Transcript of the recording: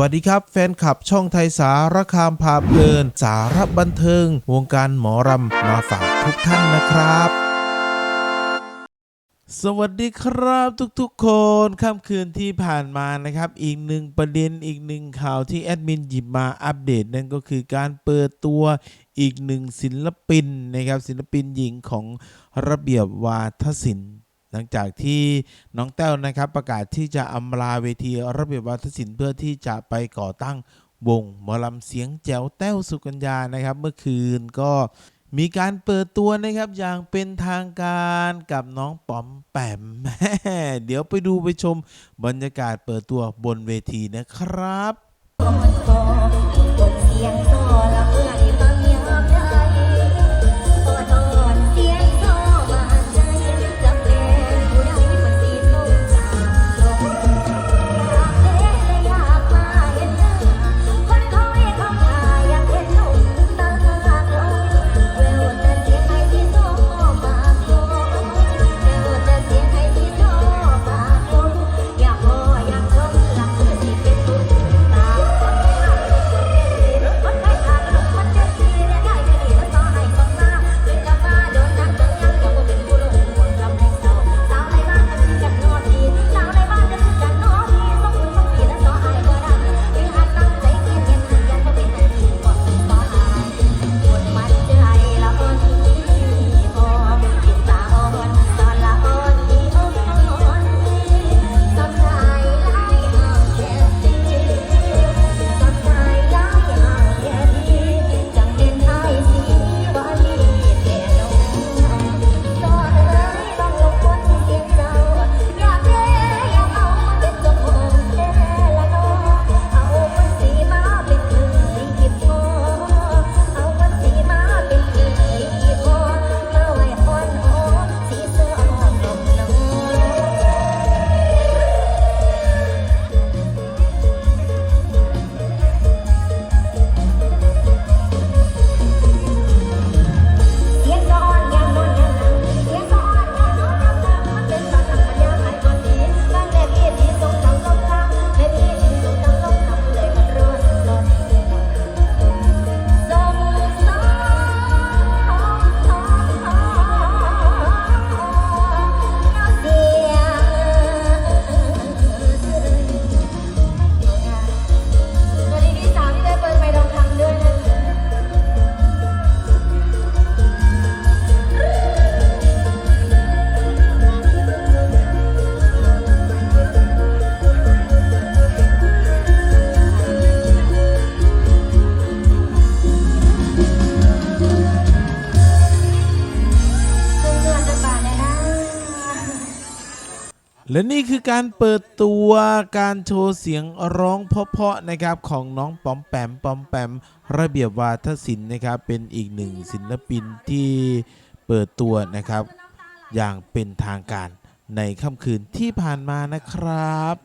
วัสดีครับ แฟนคลับช่องไทยสารคามพาเพลิน สารบันเทิง วงการหมอรำมาฝากทุกท่านนะครับ สวัสดีครับทุกๆคนค่ำคืนที่ผ่านมานะครับ อีกหนึ่งประเด็นอีกหนึ่งข่าวที่แอดมินหยิบมาอัปเดต นั่นก็คือการเปิดตัวอีกหนึ่งศิลปินนะครับศิลปินหญิงของระเบียบวาทศิลป์ หลังจากที่น้องแต้วนะครับประกาศที่จะอำลาเวทีระเบียบวาทศิลป์เพื่อที่จะไปก่อตั้งวงหมอลำเสียงแจ๋วแต้วสุกัญญานะครับ เมื่อคืนก็มีการเปิดตัวนะครับอย่างเป็นทางการกับน้องป๋อมแปมแม่เดี๋ยวไปดูไปชมบรรยากาศเปิดตัวบนเวทีนะครับ และนี่คือการเปิดตัวการโชว์เสียงร้องเพาะๆนะครับของน้องปอมแปมปอมแปมระเบียบวาทศิลป์นะครับเป็นอีกหนึ่งศิลปินที่เปิดตัวนะครับ อย่างเป็นทางการในค่ำคืนที่ผ่านมานะครับ